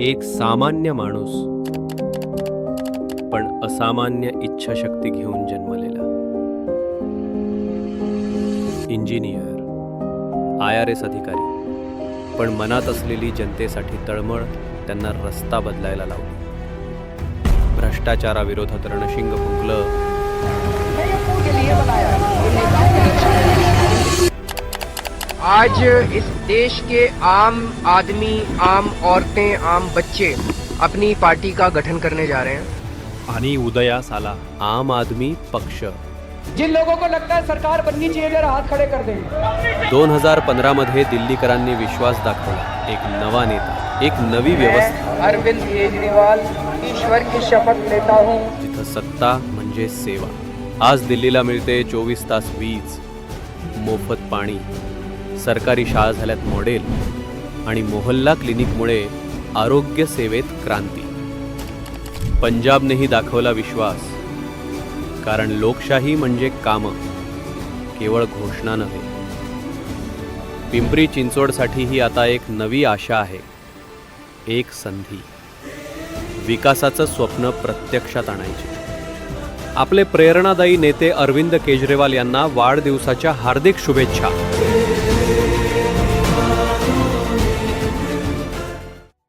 एक सामान्य माणूस पण असामान्य इच्छाशक्ती घेऊन जन्मलेला. इंजिनियर आय आर एस अधिकारी पण मनात असलेली जनतेसाठी तळमळ त्यांना रस्ता बदलायला लावली. भ्रष्टाचाराविरोधात रणशिंग फुंकलं. आज इस देश के आम आदमी आम औरतें आम बच्चे अपनी पार्टी का गठन करने जा रहे हैं। आणि उदयास आला आम आदमी पक्ष। जिन लोगों को लगता है सरकार बननी चाहिए जरा हाथ खड़े कर देंगे। दोन हज़ार पंधरा मध्ये दिल्लीकरांनी विश्वास दाखवला एक नवा नेता एक नवी व्यवस्था। अरविंद केजरीवाल ईश्वर की शपथ लेता हूँ। जिथं सत्ता म्हणजे सेवा। आज दिल्लीला मिळते चोवीस तास वीज मोफत पाणी। सरकारी शाळा झाल्यात मॉडेल आणि मोहल्ला क्लिनिकमुळे आरोग्य सेवेत क्रांती. पंजाबनेही दाखवला विश्वास. कारण लोकशाही म्हणजे कामं केवळ घोषणा नव्हे. पिंपरी चिंचवडसाठी ही आता एक नवी आशा आहे. एक संधी. विकासाचं स्वप्न प्रत्यक्षात आणायचे. आपले प्रेरणादायी नेते अरविंद केजरीवाल यांना वाढदिवसाच्या हार्दिक शुभेच्छा.